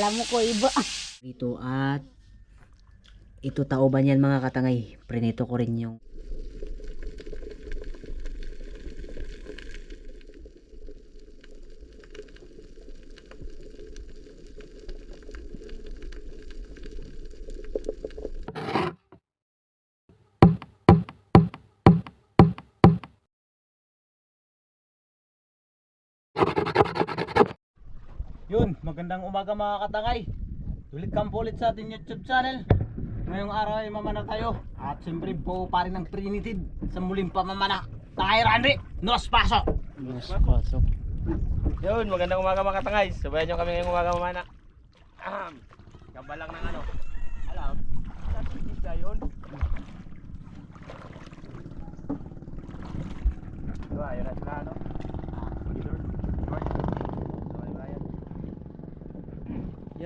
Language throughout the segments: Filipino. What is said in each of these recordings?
Kala mo ko iba. Ito at ito tauban yan mga katangay. Prinito ko rin yung magandang umaga mga katangay. Ulit kang ulit sa ating YouTube channel. Ngayong araw ay mamana tayo. At siyempre po pa rin ng Trinity sa muling pamamana. Tangay Randy, nos paso! Yes, pasok. Yun, magandang umaga mga katangay. Sabayan nyo kami ngayong umaga mamana. Ahem. Kabalang ng ano. Alam, sa isda yun. Diba, yun na sila ano.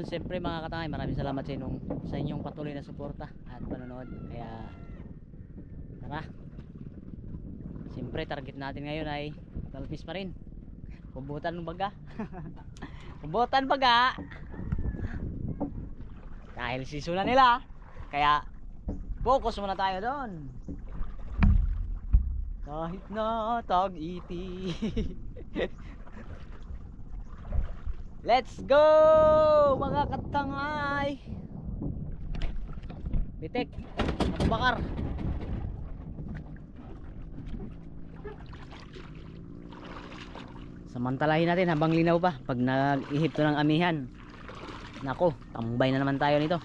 Yun, siyempre mga katangay, maraming salamat sa inyong, sa inyong patuloy na suporta at panonood. Kaya, tara. Siyempre, target natin ngayon ay talpis pa rin. Kubutan ng baga. Kubutan baga. Dahil season na nila. Kaya, focus muna tayo doon. Kahit na tag-iti. Let's go! Mga katangay! Bitek! At! Samantalahin natin habang linaw pa pag nag-ihip to ng amihan. Nako, tambay na naman tayo nito.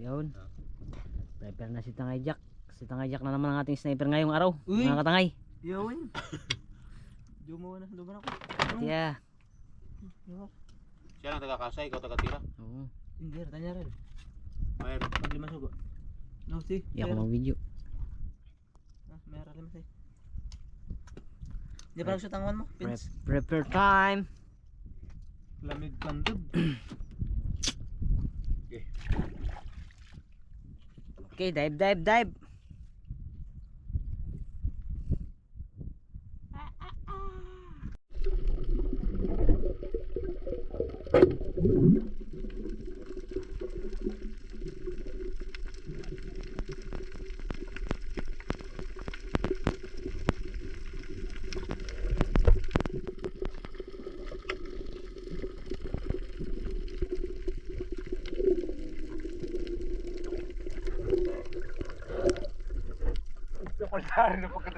Yun. Prepare na si Tangay Jack. Si Tangay Jack na naman ang ating sniper ngayong araw. Uy! Mga katangay. Yun. Dumo na, na ako. Yeah. Siya lang taga-kasay, ikaw taga-tira. Oo. Hindi, tanya rin. Mayroon. Maglima sugo. No, si. Di ako mag-video. Ah, meron lima sa'yo. Di ba sa tanguan mo? Prep, Pins. prepare time. Lamig kandog. Okay, dive, dive, dive. Ну, пока.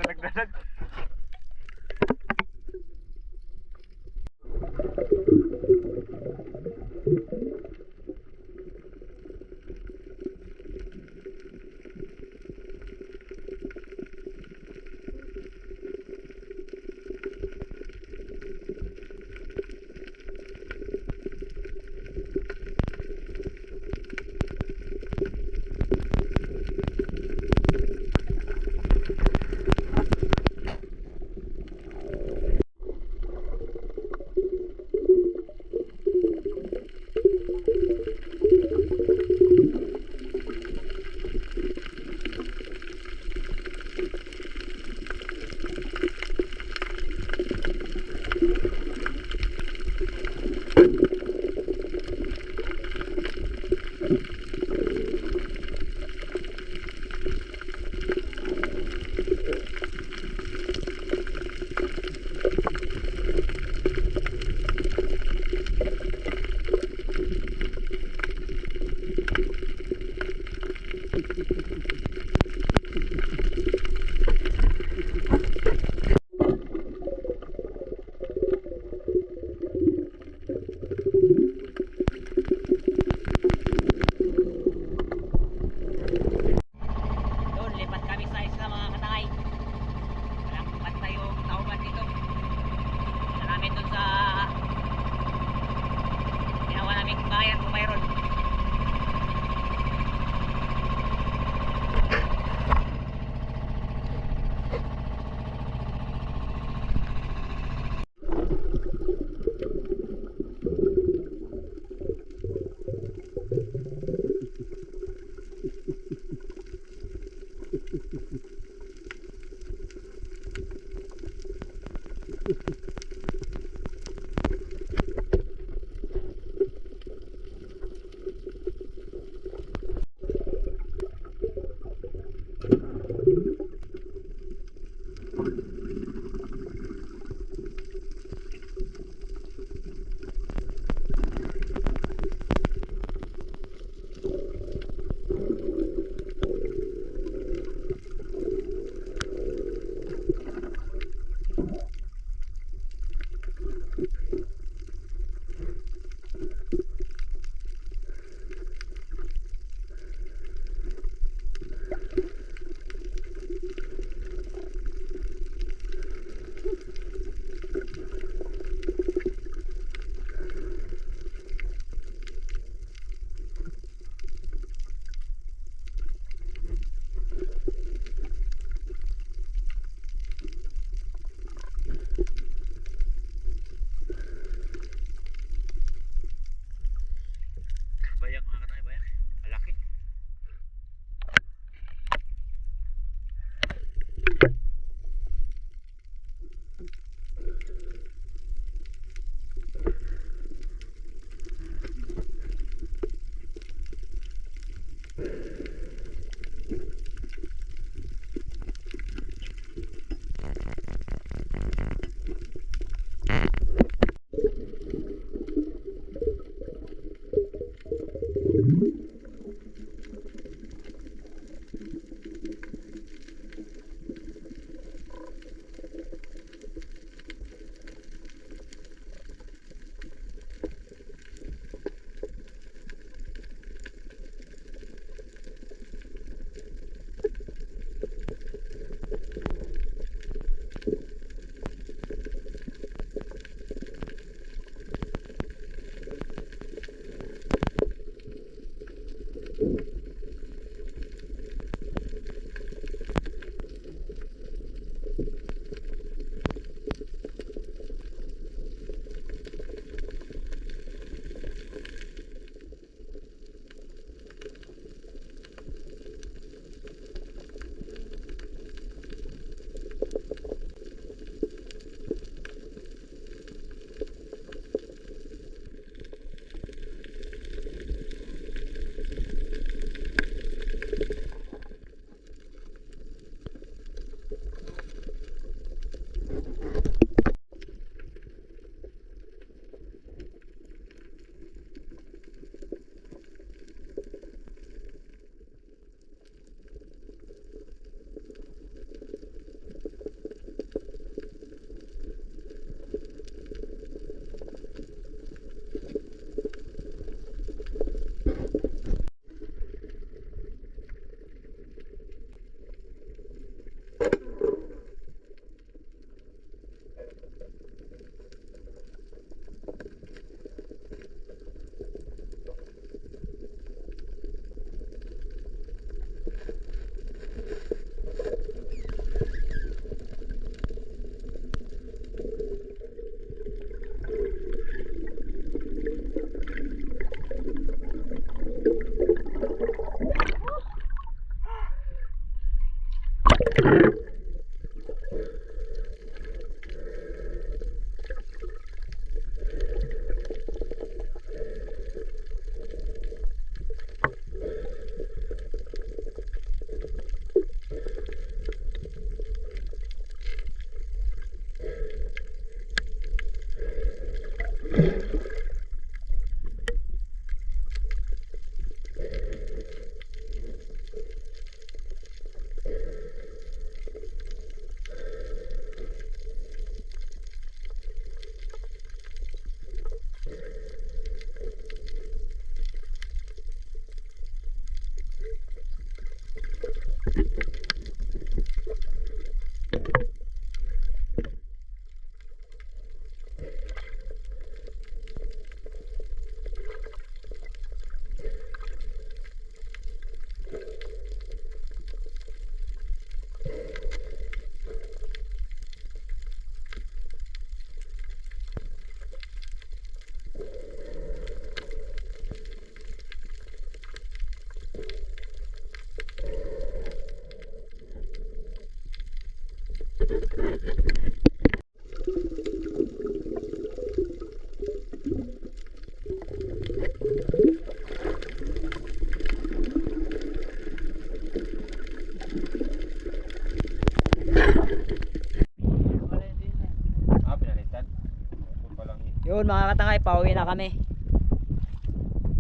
Yun mga katangay, pauwi na kami.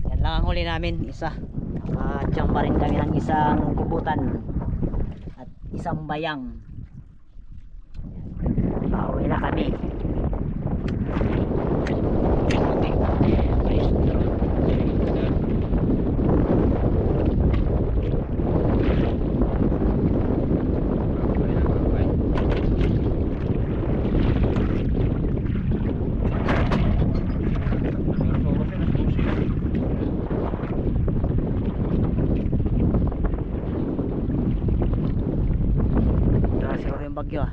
Yan lang ang huli namin, isa. Nakachamba rin kami ng isang kubutan at isang bayang. Yan. Pauwi na kami. Tara siguro yung bagyo ah.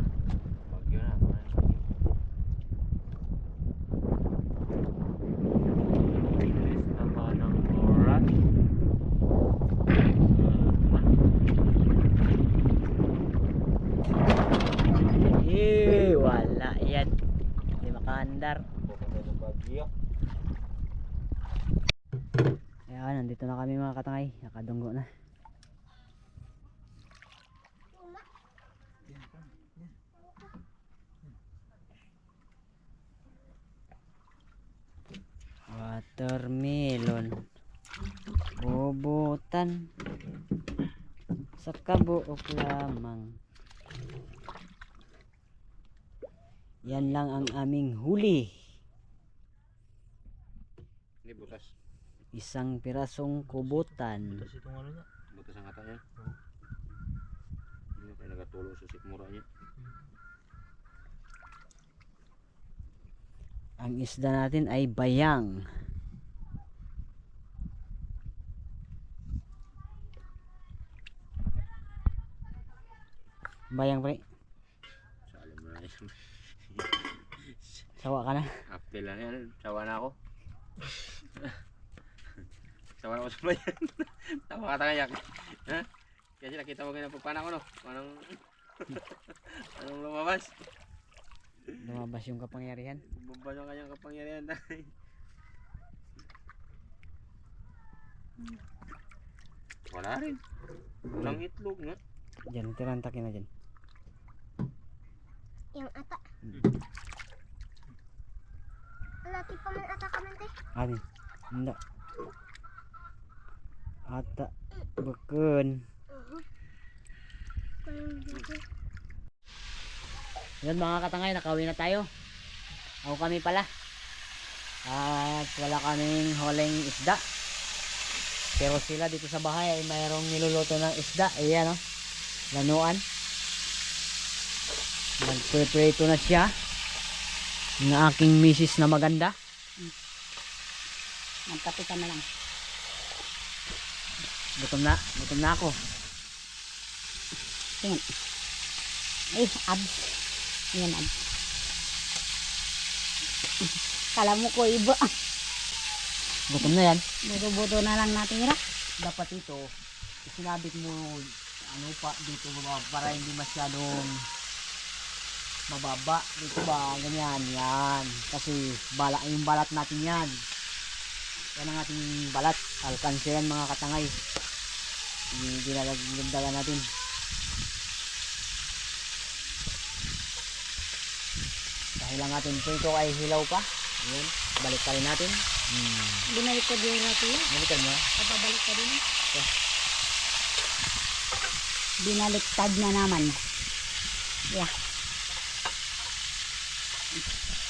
Eh, wala yan. Makaandar. Ayan, nandito na kami mga katangay. Nakadunggo na. Watermelon. Bubutan. Sa kabuok lamang. Yan lang ang aming huli. Ini butas. Isang pirasong kubutan. Tapos itong ano niya. Butas ang kata niya. Ini kayak nagatulong sa sikmuranya. Ang isda natin ay bayang. Bayang pre, Salim mo na. Sawa ka na. Apel lang yan. Sawa na ako. Sawa na ako sa bayan. Tama ka tangayak. Ha? Kasi nakita mo ganyan pagpana ko no. Anong... Anong lumabas? Lumabas yung kapangyarihan. Bumba yung kanyang kapangyarihan. Wala rin. Walang itlog nga. Diyan, tirantakin na dyan. Yang ata. Hmm. Wala, di pa man Anin? Hindi. Ata. Dito. Yun mga katangay, nakauwi na tayo. Ako kami pala. At wala kaming huling isda. Pero sila dito sa bahay ay mayroong niluluto ng isda. Ayan o. Lanuan. Nagpreprito na siya. Ng aking misis na maganda. Magkape ka na lang. Gutom na. Gutom na ako. Tingin. Ay, abs. Yan, abs. Kala mo ko iba. Gutom na yan. Buto-buto na lang natin, Ira. Dapat ito, sinabit mo ano pa dito baba para hindi masyadong mababa dito ba ganyan yan kasi bala yung balat natin yan yan ang ating balat alkanse yan mga katangay yung dinadagdagan natin dahil lang natin ito, ito ay hilaw pa Ayan, balik pa rin natin hmm. Binalik ko din natin balikan mo Papabalik ka din. Binaliktad na naman. Yeah.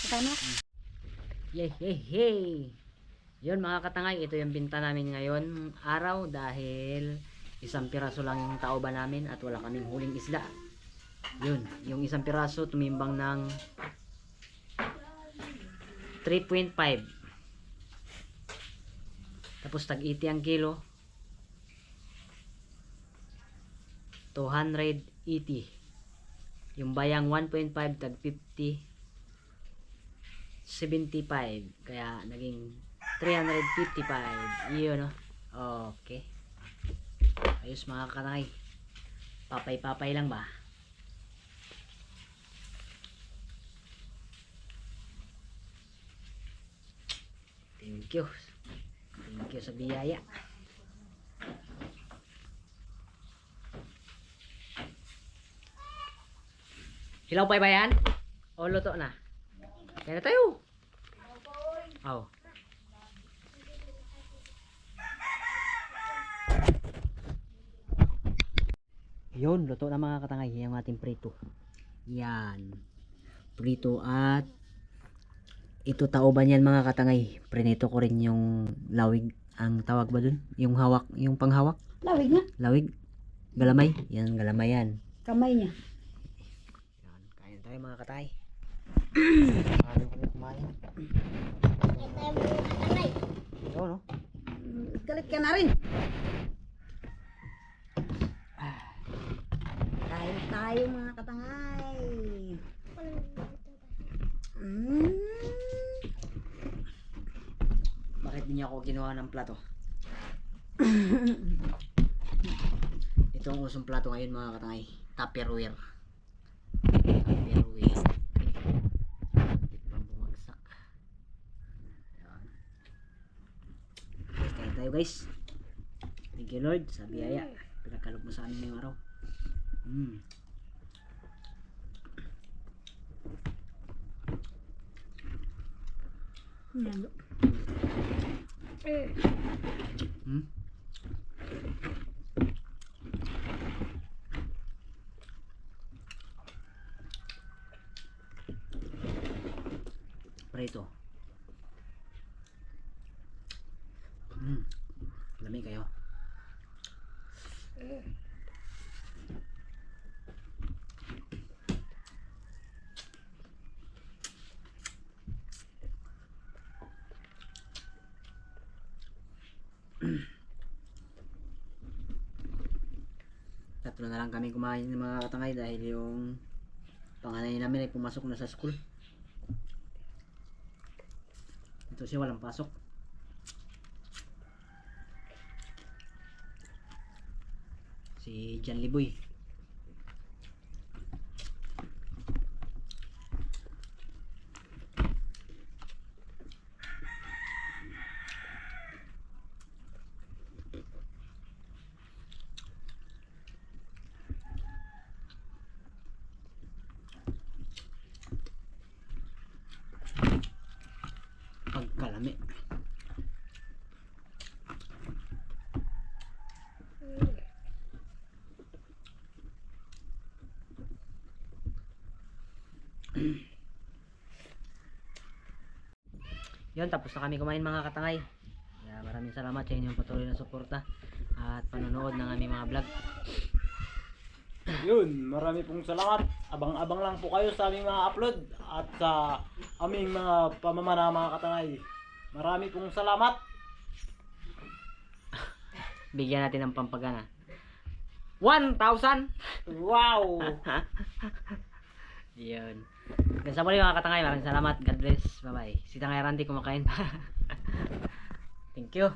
Ikaw na. Yay, yay, yay! Yun mga katangay, ito yung binta namin ngayon araw dahil isang piraso lang yung taoba namin at wala kaming huling isda. Yun, yung isang piraso tumimbang ng 3.5 tapos tag 80 ang kilo. 280 yung bayang 1.5 tag 50 75 kaya naging 355 yun no okay. Ayos mga kanay. Papay papay lang ba? Thank you. Thank you sa biyaya. Hilaw pa ba yan? o luto na. Kaya na tayo. Oh. Yun, luto na mga katangay yung ating prito. Yan. Prito at ito taoban yan mga katangay. Prinito ko rin yung lawig. Ang tawag ba dun? Yung hawak, yung panghawak. Lawig nga. Lawig. Galamay. Yan, galamay yan. Kamay niya. Yan, kain tayo mga katay. Ano kami kumain? Ito, no? Galit ka na rin. Kain tayo mga katangay. Mm. Bakit niya ako ginawa ng plato? Ito ang usong plato ngayon mga katangay. Tupperware. Tupperware. Bumagsak. Kain tayo guys. Thank you Lord sa biyaya. Pinagkalog mo sa amin ngayong araw. Mm. Yan. Hmm? Prito. Hmm. Lamig kayo. Tatlo na lang kami kumain ng mga katangay dahil yung panganay namin ay pumasok na sa school. Ito siya walang pasok. Si Jan Liboy. Yun, tapos na kami kumain mga katangay. Kaya maraming salamat sa inyong patuloy na suporta at panonood ng aming mga vlog. Yun, marami pong salamat. Abang-abang lang po kayo sa aming mga upload at sa aming mga pamamana mga katangay. Marami pong salamat. Bigyan natin ng pampagana. 1,000! Wow! Yun. Hanggang sa muli mga katangay, maraming salamat. God bless. Bye-bye. Si Tangay Randy kumakain pa. Thank you.